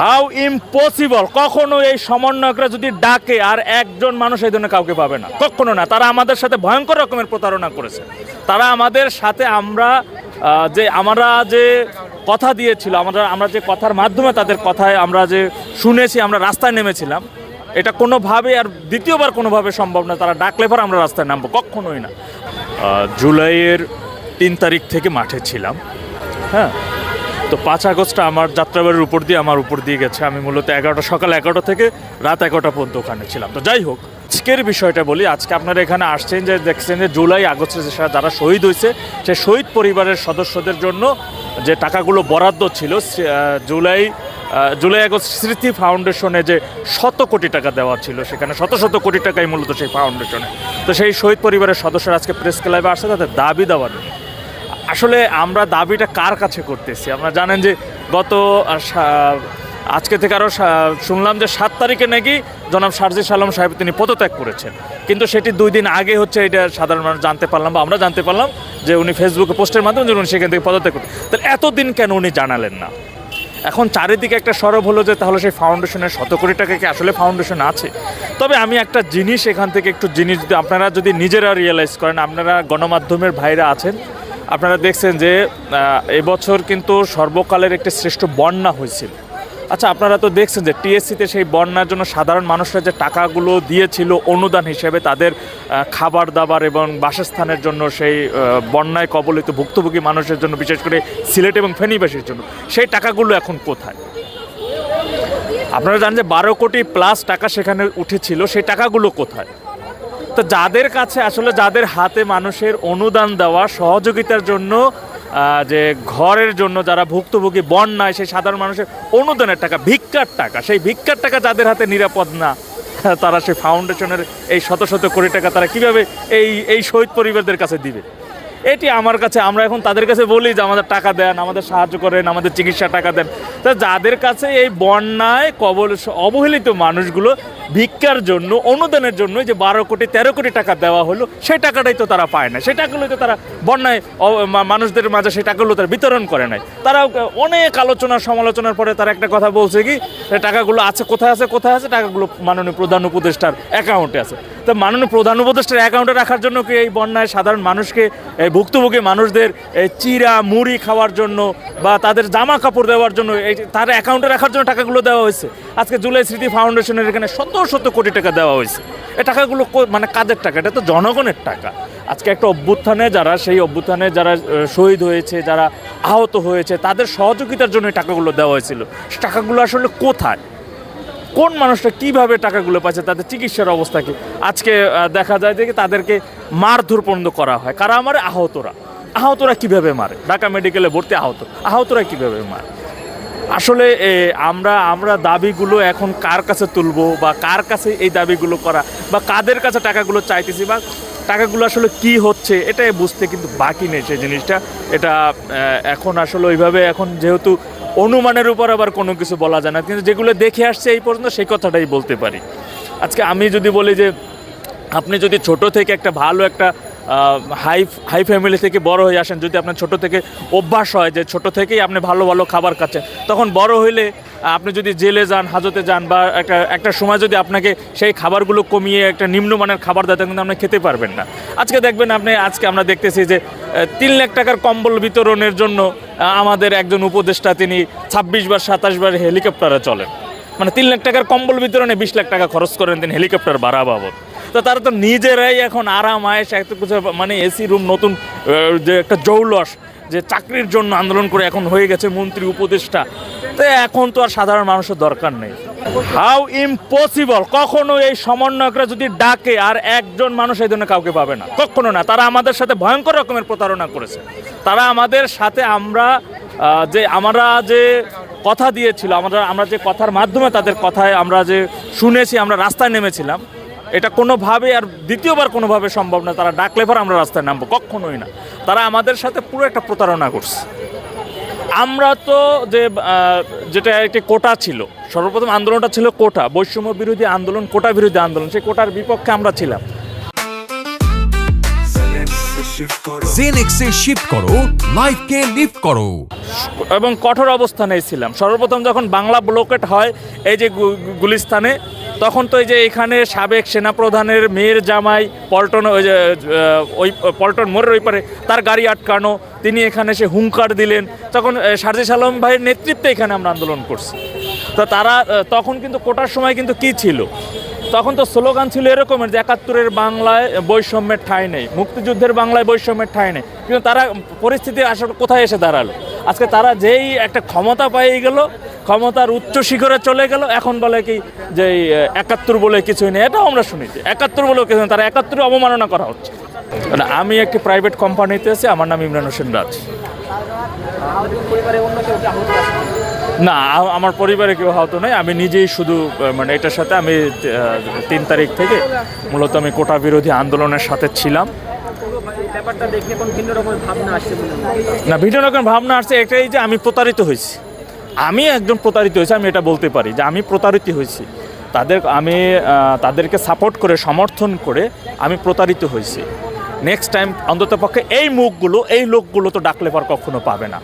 How impossible কখনো এই সমন্বয়করা যদি ডাকে আর একজন মানুষ এই ধরনের কাউকে পাবে না। কখনো না। তারা আমাদের সাথে ভয়ঙ্কর রকমের প্রতারণা করেছে। তারা আমাদের সাথে আমরা যে আমরা যে কথা দিয়েছিল, আমরা আমরা যে কথার মাধ্যমে তাদের কথায় আমরা যে শুনেছি, আমরা রাস্তায় নেমেছিলাম, এটা কোনোভাবে আর দ্বিতীয়বার কোনোভাবে সম্ভব না। তারা ডাকলে পর আমরা রাস্তায় নামবো। কখনোই না। জুলাইয়ের তিন তারিখ থেকে মাঠে ছিলাম। হ্যাঁ? তো পাঁচ আগস্টটা আমার যাত্রাবাড়ির উপর দিয়ে আমার উপর দিয়ে গেছে। আমি মূলত এগারোটা, সকাল এগারোটা থেকে রাত এগারোটা পর্যন্ত ওখানে ছিলাম। তো যাই হোক, আজকের বিষয়টা বলি, আজকে আপনারা এখানে আসছেন যে দেখছেন যে জুলাই আগস্টে যে যারা শহীদ হয়েছে, সে শহীদ পরিবারের সদস্যদের জন্য যে টাকাগুলো বরাদ্দ ছিল জুলাই জুলাই আগস্ট স্মৃতি ফাউন্ডেশনে যে শত কোটি টাকা দেওয়া ছিল, সেখানে শত শত কোটি টাকাই মূলত সেই ফাউন্ডেশনে। তো সেই শহীদ পরিবারের সদস্যরা আজকে প্রেস ক্লাবে আসছে, তাদের দাবি দেওয়া নিয়ে। আসলে আমরা দাবিটা কার কাছে করতেছি? আমরা জানেন যে গত আজকে থেকে আরও শুনলাম যে সাত তারিখে নাকি জনাব শারজিস আলম সাহেব তিনি পদত্যাগ করেছেন। কিন্তু সেটি দুই দিন আগে হচ্ছে এটা সাধারণ মানুষ জানতে পারলাম বা আমরা জানতে পারলাম যে উনি ফেসবুকে পোস্টের মাধ্যমে যে উনি সেখান থেকে পদত্যাগ করতেন তাহলে এতদিন কেন উনি জানালেন না? এখন চারিদিকে একটা সরব হলো যে তাহলে সেই ফাউন্ডেশনের শত কোটি টাকা কি আসলে ফাউন্ডেশন আছে? তবে আমি একটা জিনিস এখান থেকে একটু জিনিস যদি আপনারা যদি নিজেরা রিয়েলাইজ করেন, আপনারা গণমাধ্যমের ভাইরা আছেন আপনারা দেখছেন যে এবছর কিন্তু সর্বকালের একটি শ্রেষ্ঠ বন্যা হয়েছিল। আচ্ছা আপনারা তো দেখছেন যে, টিএসসিতে সেই বন্যার জন্য সাধারণ মানুষরা যে টাকাগুলো দিয়েছিল অনুদান হিসেবে তাদের খাবার দাবার এবং বাসস্থানের জন্য সেই বন্যায় কবলিত ভুক্তভোগী মানুষের জন্য, বিশেষ করে সিলেট এবং ফেনীবাসীর জন্য, সেই টাকাগুলো এখন কোথায়? আপনারা জানেন যে বারো কোটি প্লাস টাকা সেখানে উঠেছিল, সেই টাকাগুলো কোথায়? তো যাদের কাছে আসলে যাদের হাতে মানুষের অনুদান দেওয়া সহযোগিতার জন্য যে ঘরের জন্য যারা ভুক্তভোগী, বন্যায় সেই সাধারণ মানুষের অনুদানের টাকা, ভিক্ষার টাকা, সেই ভিক্ষার টাকা যাদের হাতে নিরাপদ না, তারা সেই ফাউন্ডেশনের এই শত শত কোটি টাকা তারা কীভাবে এই এই শহীদ পরিবারদের কাছে দিবে? এটি আমার কাছে, আমরা এখন তাদের কাছে বলি যে আমাদের টাকা দেন, আমাদের সাহায্য করেন, আমাদের চিকিৎসা টাকা দেন। তা যাদের কাছে এই বন্যায় কবল, অবহেলিত মানুষগুলো ভিক্ষার জন্য, অনুদানের জন্য যে বারো কোটি, তেরো কোটি টাকা দেওয়া হলো, সেই টাকাটাই তো তারা পায় না। সেই টাকাগুলো তো তারা বন্যায় মানুষদের মাঝে সেই টাকাগুলো তারা বিতরণ করে নাই। তারা অনেক আলোচনা, সমালোচনার পরে তারা একটা কথা বলছে কি টাকাগুলো আছে, কোথায় আছে কোথায় আছে, টাকাগুলো মাননীয় প্রধান উপদেষ্টার অ্যাকাউন্টে আছে। তো মাননীয় প্রধান উপদেষ্টার অ্যাকাউন্টে রাখার জন্য কি এই বন্যায় সাধারণ মানুষকে ভুক্তভোগী মানুষদের চিরা, মুড়ি খাওয়ার জন্য বা তাদের জামা কাপড় দেওয়ার জন্য এই তার অ্যাকাউন্টে রাখার জন্য টাকাগুলো দেওয়া হয়েছে। আজকে জুলাই স্মৃতি ফাউন্ডেশনের এখানে শত শত কোটি টাকা দেওয়া হয়েছে। এ টাকাগুলো মানে কাদের টাকা? এটা তো জনগণের টাকা। আজকে একটা অভ্যুত্থানে যারা, সেই অভ্যুত্থানে যারা শহীদ হয়েছে, যারা আহত হয়েছে, তাদের সহযোগিতার জন্য টাকাগুলো দেওয়া হয়েছিল। টাকাগুলো আসলে কোথায়? কোন মানুষটা কীভাবে টাকাগুলো পাচ্ছে, তাদের চিকিৎসার অবস্থা কি? আজকে দেখা যায় যে তাদেরকে মারধর পর্যন্ত করা হয়। কারা আমার আহতরা। আহতরা কীভাবে মারে? ঢাকা মেডিকেলে ভর্তি আহত। আহতরা কীভাবে মারে? আসলে আমরা আমরা দাবিগুলো এখন কার কাছে তুলবো বা কার কাছে এই দাবিগুলো করা বা কাদের কাছে টাকাগুলো চাইতেছি বা টাকাগুলো আসলে কি হচ্ছে এটাই বুঝতে কিন্তু বাকি নেই সেই জিনিসটা। এটা এখন আসলে ওইভাবে এখন যেহেতু অনুমানের উপর আবার কোনো কিছু বলা যায় না, কিন্তু যেগুলো দেখে আসছে এই পর্যন্ত সেই কথাটাই বলতে পারি। আজকে আমি যদি বলি যে, আপনি যদি ছোট থেকে একটা ভালো একটা হাই হাই ফ্যামিলি থেকে বড় হয়ে আসেন, যদি আপনার ছোট থেকে অভ্যাস হয় যে ছোট থেকেই আপনি ভালো ভালো খাবার খাচ্ছেন, তখন বড় হইলে আপনি যদি জেলে যান, হাজতে যান বা একটা একটা সময় যদি আপনাকে সেই খাবারগুলো কমিয়ে একটা নিম্নমানের খাবার দেয় কিন্তু আপনি খেতে পারবেন না। আজকে দেখবেন আপনি, আজকে আমরা দেখতেছি যে তিন লাখ টাকার কম্বল বিতরণের জন্য আমাদের একজন উপদেষ্টা তিনি ছাব্বিশ বার, সাতাশ বার হেলিকপ্টারে চলেন। মানে তিন লাখ টাকার কম্বল বিতরণে বিশ লাখ টাকা খরচ করেন তিনি হেলিকপ্টার ভাড়া বাবদ। তো তারা তো নিজেরাই এখন আরাম আয়েস এত কিছু মানে এসি রুম নতুন যে একটা জৌলস, যে চাকরির জন্য আন্দোলন করে এখন হয়ে গেছে মন্ত্রী, উপদেষ্টা। তো এখন তো আর সাধারণ মানুষের দরকার নেই। হাউ ইম্পসিবল কখনো এই সমন্বয়করা যদি ডাকে, আর একজন মানুষ এই ধরনের কাউকে পাবে না। কখনো না। তারা আমাদের সাথে ভয়ঙ্কর রকমের প্রতারণা করেছে। তারা আমাদের সাথে আমরা যে আমরা যে কথা দিয়েছিল, আমরা আমরা যে কথার মাধ্যমে তাদের কথায় আমরা যে শুনেছি, আমরা রাস্তায় নেমেছিলাম এটা কোনোভাবে আর দ্বিতীয়বার কোনোভাবে সম্ভব না। তারা ডাকলে পর আমরা রাস্তায় নামবো, কখনোই না। তারা আমাদের সাথে পুরো একটা প্রতারণা করছে। আমরা তো যে যেটা একটি কোটা ছিল, সর্বপ্রথম আন্দোলনটা ছিল কোটা, বৈষম্য বিরোধী আন্দোলন, কোটা বিরোধী আন্দোলন। সেই কোটার বিপক্ষে আমরা ছিলাম। জেনেক্সে শিফট করো লাইফকে লিফট করো। এবং কঠোর অবস্থানে ছিলাম। সর্বপ্রথম যখন বাংলা ব্লকেট হয় এই যে গুলিস্তানে তখন তো এই যে এখানে সাবেক সেনাপ্রধানের মেয়ের জামাই পল্টন ওই যে ওই পল্টন মোড়ের ওই পারে তার গাড়ি আটকানো তিনি এখানে এসে হুঙ্কার দিলেন। তখন আহ, সারজিস আলম ভাইয়ের নেতৃত্বে এখানে আমরা আন্দোলন করছি। তো তারা তখন কিন্তু কোটার সময় কিন্তু কি ছিল? তখন তো স্লোগান ছিল এরকমের যে একাত্তরের বাংলায় বৈষম্যের ঠাঁই নেই, মুক্তিযুদ্ধের বাংলায় বৈষম্যের ঠাঁই নেই। কিন্তু তারা পরিস্থিতি আসলে কোথায় এসে দাঁড়াল? আজকে তারা যেই একটা ক্ষমতা পেয়ে গেল, ক্ষমতার উচ্চ শিখরে চলে গেল, এখন বলে কি যে একাত্তর বলে কিছুই নেই। এটাও আমরা শুনেছি। একাত্তর বলেও কিছু তারা একাত্তরে অবমাননা করা হচ্ছে। মানে আমি একটি প্রাইভেট কোম্পানিতে আছি, আমার নাম ইমরান হোসেন রাজ। না আমার পরিবারে কেউ আহত নয়। আমি নিজেই শুধু মানে এটার সাথে আমি তিন তারিখ থেকে মূলত আমি কোটা বিরোধী আন্দোলনের সাথে ছিলাম। না ভিন্ন রকম ভাবনা আসছে। এটাই যে আমি প্রতারিত হয়েছি। আমি একজন প্রতারিত হয়েছি আমি এটা বলতে পারি যে আমি প্রতারিত হয়েছি। তাদের আমি তাদেরকে সাপোর্ট করে সমর্থন করে আমি প্রতারিত হয়েছি। নেক্সট টাইম অন্ততপক্ষে এই মুখগুলো এই লোকগুলো তো ডাকলে পর কখনো পাবে না।